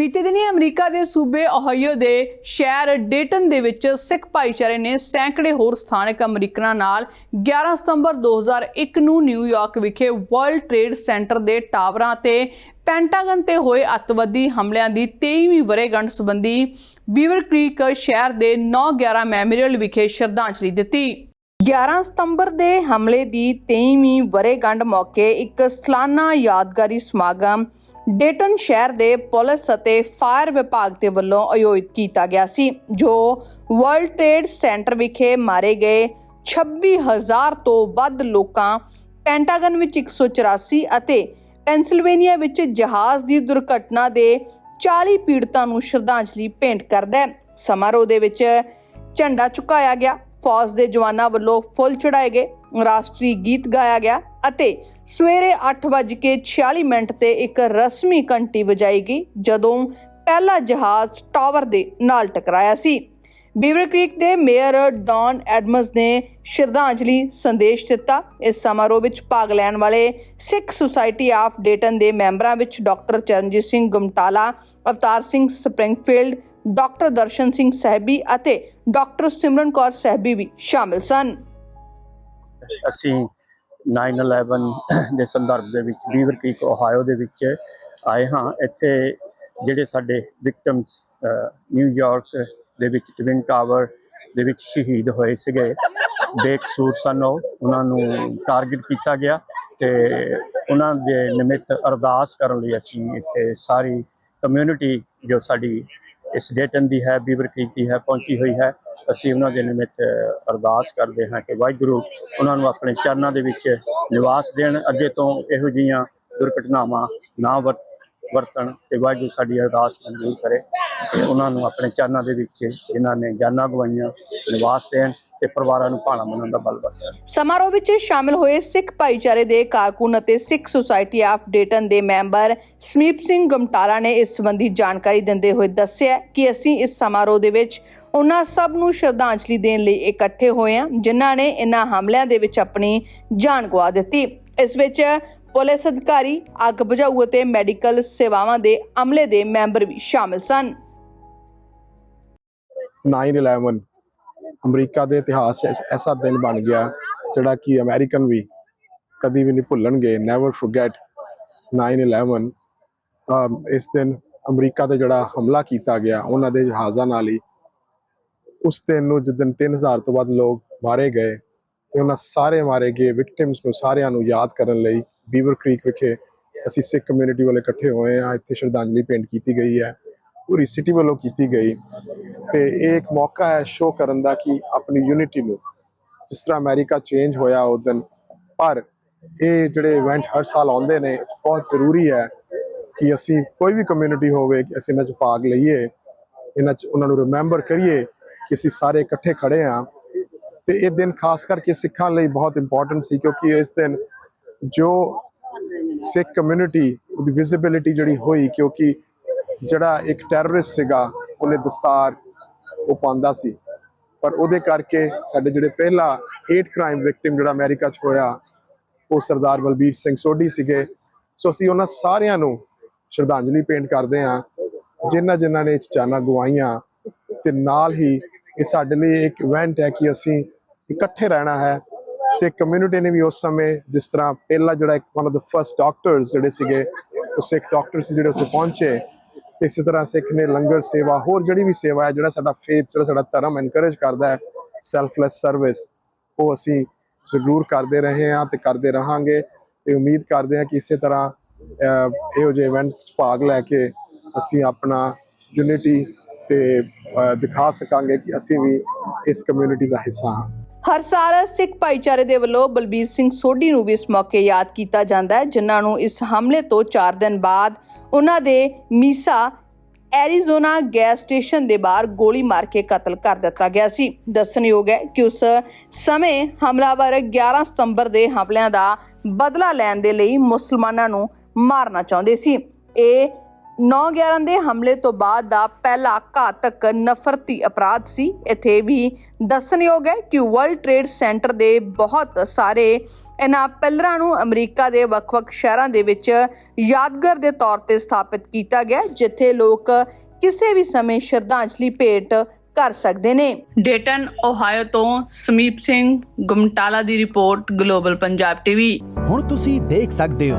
ਬੀਤੇ ਦਿਨੀ ਅਮਰੀਕਾ ਦੇ ਸੂਬੇ ਓਹਾਈਓ ਦੇ ਸ਼ਹਿਰ ਡੇਟਨ ਦੇ ਵਿੱਚ ਸਿੱਖ ਭਾਈਚਾਰੇ ਨੇ ਸੈਂਕੜੇ ਹੋਰ ਸਥਾਨਕ ਅਮਰੀਕਨਾਂ ਨਾਲ 11 ਸਤੰਬਰ 2001 ਨੂੰ ਨਿਊਯਾਰਕ ਵਿਖੇ ਵਰਲਡ ਟ੍ਰੇਡ ਸੈਂਟਰ ਦੇ ਟਾਵਰਾਂ ਤੇ ਪੈਂਟਾਗਨ ਤੇ ਹੋਏ ਅੱਤਵਾਦੀ ਹਮਲਿਆਂ ਦੀ 23ਵੀਂ ਵਰ੍ਹੇਗੰਢ ਸੰਬੰਧੀ ਬੀਵਰ ਕ੍ਰੀਕ ਸ਼ਹਿਰ ਦੇ 9-11 ਮੈਮੋਰੀਅਲ ਵਿਖੇ ਸ਼ਰਧਾਂਜਲੀ ਦਿੱਤੀ। 11 ਸਤੰਬਰ ਦੇ ਹਮਲੇ ਦੀ 23ਵੀਂ ਵਰ੍ਹੇਗੰਢ ਮੌਕੇ ਇੱਕ ਸਾਲਾਨਾ ਯਾਦਗਾਰੀ ਸਮਾਗਮ ਡੇਟਨ ਸ਼ਹਿਰ ਦੇ ਪੁਲਿਸ ਅਤੇ ਫਾਇਰ ਵਿਭਾਗ ਦੇ ਵੱਲੋਂ ਆਯੋਜਿਤ ਕੀਤਾ ਗਿਆ ਸੀ, ਜੋ ਵਰਲਡ ਟ੍ਰੇਡ ਸੈਂਟਰ ਵਿਖੇ ਮਾਰੇ ਗਏ 26000 ਤੋਂ ਵੱਧ ਲੋਕਾਂ, ਪੈਂਟਾਗਨ ਵਿੱਚ 184 ਅਤੇ ਪੈਂਸਿਲਵੇਨੀਆ ਵਿੱਚ ਜਹਾਜ਼ ਦੀ ਦੁਰਘਟਨਾ ਦੇ 40 ਪੀੜਤਾਂ ਨੂੰ ਸ਼ਰਧਾਂਜਲੀ ਭੇਂਟ ਕਰਦਾ ਹੈ। ਸਮਾਰੋਹ ਦੇ ਵਿੱਚ ਝੰਡਾ ਝੁਕਾਇਆ ਗਿਆ। ਫੌਜ ਦੇ ਜਵਾਨਾਂ ਵੱਲੋਂ ਫੁੱਲ ਚੜਾਏ ਗਏ। ਰਾਸ਼ਟਰੀ ਗੀਤ ਗਾਇਆ ਗਿਆ ਅਤੇ ਸਵੇਰੇ 8:46 ਮਿੰਟ ਤੇ ਇੱਕ ਰਸਮੀ ਘੰਟੀ ਵਜਾਈ ਗਈ, ਜਦੋਂ ਪਹਿਲਾ ਜਹਾਜ਼ ਟਾਵਰ ਦੇ ਨਾਲ ਟਕਰਾਇਆ ਸੀ। ਬੀਵਰ ਕ੍ਰੀਕ ਦੇ ਮੇਅਰ ਡੌਨ ਐਡਮਸ ਨੇ ਸ਼ਰਧਾਂਜਲੀ ਸੰਦੇਸ਼ ਦਿੱਤਾ। ਇਸ ਸਮਾਰੋਹ ਵਿੱਚ ਭਾਗ ਲੈਣ ਵਾਲੇ ਸਿੱਖ ਸੁਸਾਇਟੀ ਆਫ ਡੇਟਨ ਦੇ ਮੈਂਬਰਾਂ ਵਿੱਚ doctor Charanjit Singh Gumtala, Avtar Singh Springfield, doctor Darshan Singh Sahibi ਅਤੇ ਡਾਕਟਰ ਸਿਮਰਨ ਕੌਰ ਸਹਿਬੀ ਵੀ ਸ਼ਾਮਿਲ ਸਨ। ਅਸੀਂ 9/11 ਦੇ ਸੰਦਰਭ ਦੇ ਵਿੱਚ ਬੀਵਰ ਕ੍ਰੀਕ ਓਹਾਇਓ ਦੇ ਵਿੱਚ ਆਏ ਹਾਂ ਇੱਥੇ ਜਿਹੜੇ ਸਾਡੇ ਵਿਕਟਮਸ ਨਿਊਯਾਰਕ ਦੇ ਵਿੱਚ ਟਵਿਨ ਟਾਵਰ ਦੇ ਵਿੱਚ ਸ਼ਹੀਦ ਹੋਏ ਸੀਗੇ ਬੇਕਸੂਰ ਸਨ ਉਹਨਾਂ ਨੂੰ ਟਾਰਗੇਟ ਕੀਤਾ ਗਿਆ ਤੇ ਉਹਨਾਂ ਦੇ ਨਿਮਿਤ ਅਰਦਾਸ ਕਰਨ ਲਈ ਅਸੀਂ ਇੱਥੇ ਸਾਰੀ ਕਮਿਊਨਿਟੀ ਜੋ ਸਾਡੀ ਇਸ ਡੇਟਨ ਦੀ ਹੈ ਬੀਵਰ ਕ੍ਰੀਕ ਦੀ ਹੈ ਪਹੁੰਚੀ ਹੋਈ ਹੈ ਅਸੀਂ ਉਹਨਾਂ ਦੇ ਨਿਮਿਤ ਅਰਦਾਸ ਕਰਦੇ ਹਾਂ ਕਿ ਵਾਹਿਗੁਰੂ ਉਹਨਾਂ ਨੂੰ ਆਪਣੇ ਚਰਨਾਂ ਦੇ ਵਿੱਚ ਨਿਵਾਸ ਦੇਣ, ਅੱਗੇ ਤੋਂ ਇਹੋ ਜਿਹੀਆਂ ਦੁਰਘਟਨਾਵਾਂ ਨਾ ਵਰਤਣ ਤੇ ਵਾਹਿਗੁਰੂ ਸਾਡੀ ਅਰਦਾਸ ਮਨਜ਼ੂਰ ਕਰੇ ਤੇ ਉਹਨਾਂ ਨੂੰ ਆਪਣੇ ਚਰਨਾਂ ਦੇ ਵਿੱਚ ਜਿਨ੍ਹਾਂ ਨੇ ਜਾਨਾਂ ਗਵਾਈਆਂ ਨਿਵਾਸ ਦੇਣ ਤੇ ਪਰਿਵਾਰਾਂ ਨੂੰ ਭਾਣਾ ਮੰਨਣ ਦਾ ਬਲ ਬਖਸ਼ਣ। ਸਮਾਰੋਹ ਵਿੱਚ ਸ਼ਾਮਿਲ ਹੋਏ ਸਿੱਖ ਭਾਈਚਾਰੇ ਦੇ ਕਾਰਕੁਨ ਅਤੇ ਸਿੱਖ ਸੁਸਾਇਟੀ ਆਫ ਡੇਟਨ ਦੇ ਮੈਂਬਰ ਸਮੀਪ ਸਿੰਘ ਗਮਟਾਲਾ ਨੇ ਇਸ ਸੰਬੰਧੀ ਜਾਣਕਾਰੀ ਦਿੰਦੇ ਹੋਏ ਦੱਸਿਆ ਕਿ ਅਸੀਂ ਇਸ ਸਮਾਰੋਹ ਦੇ ਵਿੱਚ ਉਹਨਾਂ ਸਭ ਨੂੰ ਸ਼ਰਧਾਂਜਲੀ ਦੇਣ ਲਈ ਇਕੱਠੇ ਹੋਏ ਹਾਂ, ਜਿਨ੍ਹਾਂ ਨੇ ਇਨ੍ਹਾਂ ਹਮਲਿਆਂ ਦੇ ਵਿੱਚ ਆਪਣੀ ਜਾਨ ਗਵਾ ਦਿੱਤੀ। ਇਸ ਵਿੱਚ ਪੁਲਿਸ ਅਧਿਕਾਰੀ, ਅੱਗ ਬੁਝਾਊ ਅਤੇ ਮੈਡੀਕਲ ਸੇਵਾਵਾਂ ਦੇ ਅਮਲੇ ਦੇ ਮੈਂਬਰ ਵੀ ਸ਼ਾਮਿਲ ਸਨ। 9/11 ਅਮਰੀਕਾ ਦੇ ਇਤਿਹਾਸ 'ਚ ਐਸਾ ਦਿਨ ਬਣ ਗਿਆ, ਜਿਹੜਾ ਕਿ ਅਮਰੀਕਨ ਵੀ ਕਦੀ ਵੀ ਨਹੀਂ ਭੁੱਲਣਗੇ ਨੈਵਰ ਫੋਰਗੇਟ 9/11 ਇਸ ਦਿਨ ਅਮਰੀਕਾ ਤੇ ਜਿਹੜਾ ਹਮਲਾ ਕੀਤਾ ਗਿਆ, ਉਹਨਾਂ ਦੇ ਜਹਾਜ਼ਾਂ ਨਾਲ ਹੀ ਉਸ ਦਿਨ ਨੂੰ ਜਿਸ ਜਿੱਦਨ 3000 ਤੋਂ ਵੱਧ ਲੋਕ ਮਾਰੇ ਗਏ ਤੇ ਉਹਨਾਂ ਸਾਰੇ ਮਾਰੇ ਗਏ ਵਿਕਟਿਮਸ ਨੂੰ ਸਾਰਿਆਂ ਨੂੰ ਯਾਦ ਕਰਨ ਲਈ ਬੀਵਰ ਕ੍ਰੀਕ ਵਿਖੇ ਅਸੀਂ ਸਿੱਖ ਕਮਿਊਨਿਟੀ ਵਾਲੇ ਇਕੱਠੇ ਹੋਏ ਆ ਇੱਥੇ ਸ਼ਰਧਾਂਜਲੀ ਭੇਂਟ ਕੀਤੀ ਗਈ ਹੈ। ਪੂਰੀ ਸਿਟੀ ਵੱਲੋਂ ਕੀਤੀ ਗਈ ਤੇ ਇਹ ਇੱਕ ਮੌਕਾ ਹੈ ਸ਼ੋਅ ਕਰਨ ਦਾ ਕਿ ਆਪਣੀ ਯੂਨਿਟੀ ਨੂੰ ਜਿਸ ਤਰ੍ਹਾਂ ਅਮਰੀਕਾ ਚੇਂਜ ਹੋਇਆ ਉਸ ਦਿਨ, ਪਰ ਇਹ ਜਿਹੜੇ ਇਵੈਂਟ ਹਰ ਸਾਲ ਆਉਂਦੇ ਨੇ ਬਹੁਤ ਜ਼ਰੂਰੀ ਹੈ ਕਿ ਅਸੀਂ ਕੋਈ ਵੀ ਕਮਿਊਨਿਟੀ ਹੋਵੇ ਕਿ ਅਸੀਂ ਇਹਨਾਂ 'ਚ ਭਾਗ ਲਈਏ, ਇਹਨਾਂ 'ਚ ਉਹਨਾਂ ਨੂੰ ਰਿਮੈਂਬਰ ਕਰੀਏ ਕਿ ਅਸੀਂ ਸਾਰੇ ਇਕੱਠੇ ਖੜੇ ਆ। ਤੇ ਇਹ ਦਿਨ ਖਾਸ ਕਰਕੇ ਸਿੱਖਾਂ ਲਈ ਬਹੁਤ ਇੰਪੋਰਟੈਂਟ ਸੀ ਕਿਉਂਕਿ ਇਸ ਦਿਨ ਜੋ ਸਿੱਖ ਕਮਿਊਨਿਟੀ ਉਹਦੀ ਵਿਜ਼ਿਬਿਲਿਟੀ ਜਿਹੜੀ ਹੋਈ ਕਿਉਂਕਿ ਜਿਹੜਾ ਇੱਕ ਟੈਰਰਿਸਟ ਸੀਗਾ, ਉਹਨੇ ਦਸਤਾਰ ਉਹ ਪਾਉਂਦਾ ਸੀ। ਪਰ ਉਹਦੇ ਕਰਕੇ ਸਾਡੇ ਜਿਹੜੇ ਪਹਿਲਾ ਹੇਟ ਕ੍ਰਾਈਮ ਵਿਕਟਿਮ ਜਿਹੜਾ ਅਮਰੀਕਾ 'ਚ ਹੋਇਆ, ਉਹ ਸਰਦਾਰ ਬਲਬੀਰ ਸਿੰਘ ਸੋਢੀ ਸੀਗੇ। ਸੋ ਅਸੀਂ ਉਹਨਾਂ ਸਾਰਿਆਂ ਨੂੰ ਸ਼ਰਧਾਂਜਲੀ ਭੇਂਟ ਕਰਦੇ ਹਾਂ ਜਿਨ੍ਹਾਂ ਜਿਨ੍ਹਾਂ ਨੇ ਇਹ ਜਾਨਾਂ ਗਵਾਈਆਂ, ਤੇ ਨਾਲ ਹੀ ਇਹ ਸਾਡੇ ਲਈ ਇੱਕ ਇਵੈਂਟ ਹੈ ਕਿ ਅਸੀਂ ਇਕੱਠੇ ਰਹਿਣਾ ਹੈ। ਸਿੱਖ ਕਮਿਊਨਿਟੀ ਨੇ ਵੀ ਉਸ ਸਮੇਂ ਜਿਸ ਤਰ੍ਹਾਂ ਪਹਿਲਾ ਜਿਹੜਾ ਇੱਕ one of the first doctors ਜਿਹੜੇ ਸੀਗੇ, ਉਹ ਸਿੱਖ ਡਾਕਟਰ ਸੀ ਜਿਹੜੇ ਉੱਥੇ ਪਹੁੰਚੇ। ਇਸੇ ਤਰ੍ਹਾਂ ਸਿੱਖ ਨੇ ਲੰਗਰ ਸੇਵਾ, ਹੋਰ ਜਿਹੜੀ ਵੀ ਸੇਵਾ ਹੈ, ਜਿਹੜਾ ਸਾਡਾ ਫੇਥ ਜਿਹੜਾ ਸਾਡਾ ਧਰਮ ਐਨਕਰੇਜ ਕਰਦਾ ਹੈ ਸੈਲਫਲੈਸ ਸਰਵਿਸ ਉਹ ਅਸੀਂ ਜ਼ਰੂਰ ਕਰਦੇ ਰਹੇ ਹਾਂ ਤੇ ਕਰਦੇ ਰਹਾਂਗੇ। ਤੇ ਉਮੀਦ ਕਰਦੇ ਹਾਂ ਕਿ ਇਸੇ ਤਰ੍ਹਾਂ ਇਹੋ ਜਿਹੇ ਇਵੈਂਟ 'ਚ ਭਾਗ ਲੈ ਕੇ ਅਸੀਂ ਆਪਣਾ ਯੂਨਿਟੀ ਤੇ ਦਿਖਾ ਸਕਾਂਗੇ ਕਿ ਅਸੀਂ ਵੀ ਇਸ ਕਮਿਊਨਿਟੀ ਦਾ ਹਿੱਸਾ ਹਾਂ। ਹਰ ਸਾਲ ਸਿੱਖ ਭਾਈਚਾਰੇ ਦੇ ਵੱਲੋਂ ਬਲਬੀਰ ਸਿੰਘ ਸੋਢੀ ਨੂੰ ਵੀ ਇਸ ਮੌਕੇ ਯਾਦ ਕੀਤਾ ਜਾਂਦਾ ਹੈ, ਜਿਨ੍ਹਾਂ ਨੂੰ ਇਸ ਹਮਲੇ ਤੋਂ 4 ਦਿਨ ਬਾਅਦ ਉਹਨਾਂ ਦੇ ਮੀਸਾ ਐਰੀਜ਼ੋਨਾ ਗੈਸ ਸਟੇਸ਼ਨ ਦੇ ਬਾਹਰ ਗੋਲੀ ਮਾਰ ਕੇ ਕਤਲ ਕਰ ਦਿੱਤਾ ਗਿਆ ਸੀ। ਦੱਸਣਯੋਗ ਹੈ ਕਿ ਉਸ ਸਮੇਂ ਹਮਲਾਵਰ 11 ਸਤੰਬਰ ਦੇ ਹਮਲਿਆਂ ਦਾ ਬਦਲਾ ਲੈਣ ਦੇ ਲਈ ਮੁਸਲਮਾਨਾਂ ਨੂੰ ਮਾਰਨਾ ਚਾਹੁੰਦੇ ਸੀ। ਇਹ 9/11 ਦੇ ਹਮਲੇ ਤੋਂ ਬਾਅਦ ਦਾ ਪਹਿਲਾ ਘਾਤਕ ਨਫ਼ਰਤੀ ਅਪਰਾਧ ਸੀ। ਇੱਥੇ ਵੀ ਦੱਸਣਯੋਗ ਹੈ ਕਿ ਵਰਲਡ ਟ੍ਰੇਡ ਸੈਂਟਰ ਦੇ ਬਹੁਤ ਸਾਰੇ ਇਹਨਾਂ ਪਿਲਰਾਂ ਨੂੰ ਅਮਰੀਕਾ ਦੇ ਵੱਖ-ਵੱਖ ਸ਼ਹਿਰਾਂ ਦੇ ਵਿੱਚ ਯਾਦਗਾਰ ਦੇ ਤੌਰ ਤੇ ਸਥਾਪਿਤ ਕੀਤਾ ਗਿਆ ਜਿੱਥੇ ਲੋਕ ਕਿਸੇ ਵੀ ਸਮੇਂ ਸ਼ਰਧਾਂਜਲੀ ਭੇਟ ਕਰ ਸਕਦੇ ਨੇ। ਡੇਟਨ ਓਹਾਇਓ ਤੋਂ ਸਮੀਪ ਸਿੰਘ ਗੁਮਟਾਲਾ ਦੀ ਰਿਪੋਰਟ ਗਲੋਬਲ ਪੰਜਾਬ ਟੀਵੀ ਹੁਣ ਤੁਸੀਂ ਦੇਖ ਸਕਦੇ ਹੋ